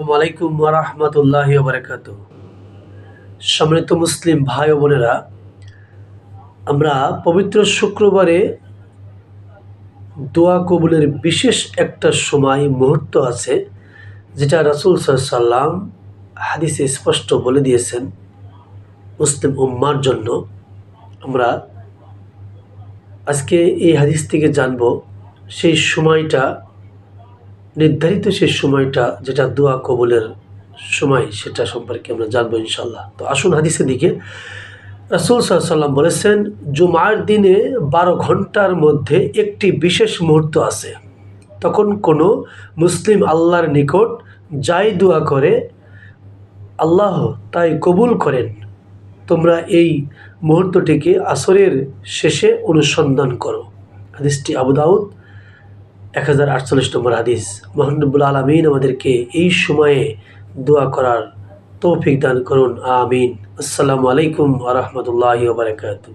আলাইকুম ওরহমতুল্লাহ বারকাত সম্মানিত মুসলিম ভাই ও বোনেরা, আমরা পবিত্র শুক্রবারে দোয়া কবুলের বিশেষ একটা সময়, মুহূর্ত আছে, যেটা রাসুল সাল্লাম হাদিসে স্পষ্ট বলে দিয়েছেন মুসলিম উম্মার জন্য। আমরা আজকে এই হাদিস থেকে জানব, সেই সময়টা নির্ধারিত সেই সময়টা যেটা দোয়া কবুলের সময়, সেটা সম্পর্কে আমরা জানব ইনশাল্লাহ তো আসুন হাদিসের দিকে। রাসুল সাল্লাম বলেছেন, জুমার দিনে বারো ঘণ্টার মধ্যে একটি বিশেষ মুহূর্ত আছে। তখন কোনো মুসলিম আল্লাহর নিকট যাই দোয়া করে, আল্লাহ তাই কবুল করেন। তোমরা এই মুহূর্তটিকে আসরের শেষে অনুসন্ধান করো। হাদিসটি আবু দাউদ এক হাজার আটচল্লিশ নম্বর হাদিস। মোহানবুল আলমিন আমাদেরকে এই সময়ে দোয়া করার তৌফিক দান করুন, আমিন। আসসালামু আলাইকুম আ রহমতুল্লাহ বারকাতু